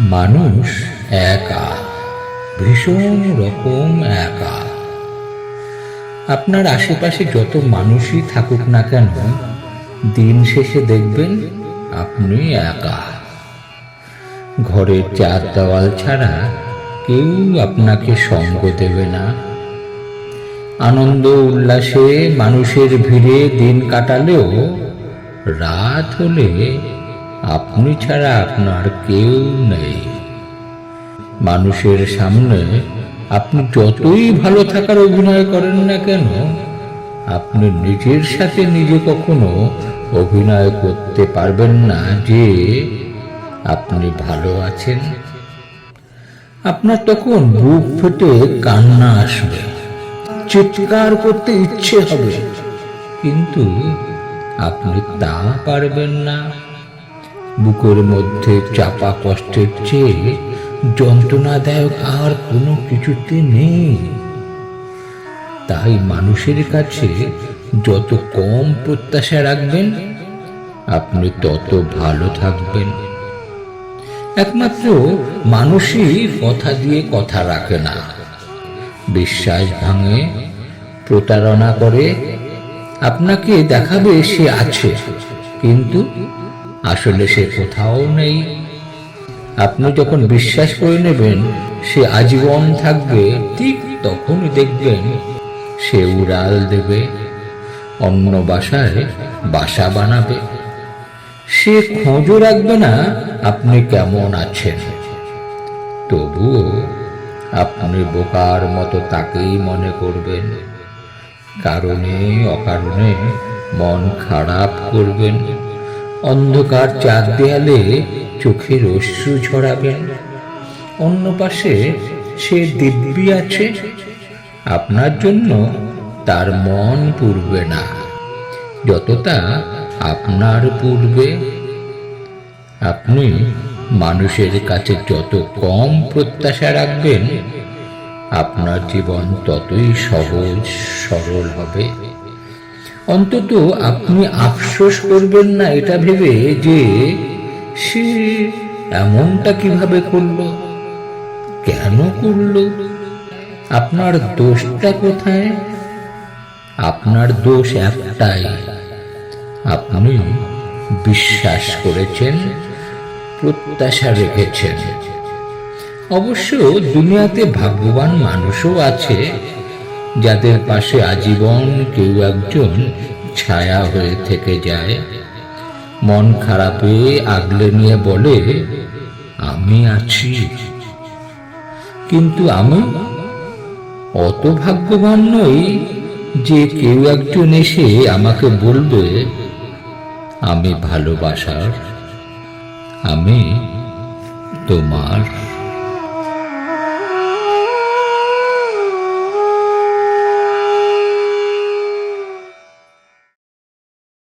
মানুষ একা, ভীষণ রকম একা। আপনার আশেপাশে যত মানুষই থাকুক না কেন, দিন শেষে দেখবেন আপনি একা। ঘরের চার দেওয়াল ছাড়া কেউ আপনাকে সঙ্গ দেবে না। আনন্দ উল্লাসে মানুষের ভিড়ে দিন কাটালেও রাত হলে আপনি ছাড়া আপনার কেউ নেই। মানুষের সামনে আপনি যতই ভালো থাকার অভিনয় করেন না কেন, আপনি নিজের সাথে নিজে কখনো অভিনয় করতে পারবেন না যে আপনি ভালো আছেন। আপনার তখন বুক ফেটে কান্না আসবে, চিৎকার করতে ইচ্ছে হবে, কিন্তু আপনি তা পারবেন না। বুকের মধ্যে চাপা কষ্টের চেয়ে যন্ত্রণাদায়ক আর কোনো কিছুতে নেই। তাই মানুষের কাছে যত কম প্রত্যাশা রাখবেন, আপনি তত ভালো থাকবেন। একমাত্র মানুষই কথা দিয়ে কথা রাখে না। বিশ্বাস ভাঙে, প্রতারণা করে, আপনাকে দেখাবে সে আছে, কিন্তু আসলে সে কোথাও নেই। আপনি যখন বিশ্বাস করে নেবেন, সে আজীবন থাকবে, ঠিক তখনই দেখবেন সে উড়াল দেবে, অন্য বাসায় বাসা বানাবে। সে খোঁজও রাখবে না, আপনি কেমন আছেন। তবুও আপনি বোকার মতো তাকেই মনে করবেন। কারণে, অকারণে মন খারাপ করবেন। অন্ধকার চার দেয়ালে চোখের অশ্রু ঝরাবেন অন্য পাশে সে দিব্যি আছে। আপনার জন্য তার মন পূর্বে না। যতটা আপনার পূর্বে আপনি মানুষের কাছে যত কম প্রত্যাশা রাখবেন, আপনার জীবন ততই সহজ সরল হবে। অন্তত আপনি আফসোস করবেন না এটা ভেবে যে সে এমনটা কীভাবে করল? কেন করল? আপনার দোষটা কোথায়? আপনার দোষ একটাই। আপনি বিশ্বাস করেছেন, প্রত্যাশা রেখেছেন। অবশ্য দুনিয়াতে ভাগ্যবান মানুষও আছে। যাদের পাশে আজীবন কেউ একজন ছায়া হয়ে থেকে যায়। মন খারাপে আগলে নিয়ে বলে, আমি আছি। কিন্তু আমি অত ভাগ্যবান নই যে কেউ একজন এসে আমাকে বলবে, আমি ভালোবাসার, আমি তোমার